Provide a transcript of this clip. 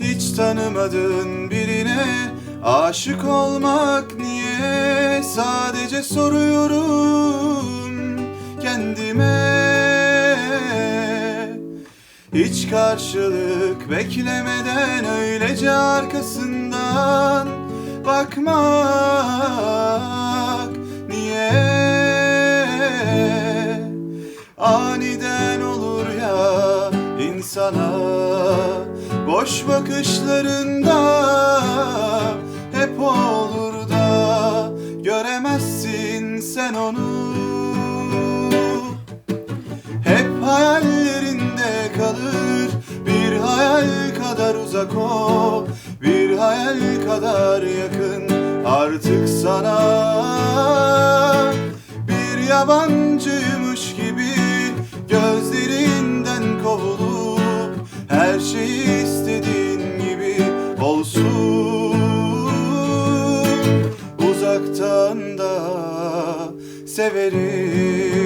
Hiç tanımadığın birine aşık olmak niye? Sadece soruyorum kendime. Hiç karşılık beklemeden öylece arkasından bakmak ya insana Boş bakışlarında hep olur da Göremezsin sen onu. Hep hayallerinde kalır Bir hayal kadar uzak o Bir hayal kadar yakın artık sana. Bir yabancıymış Uzaktan da severim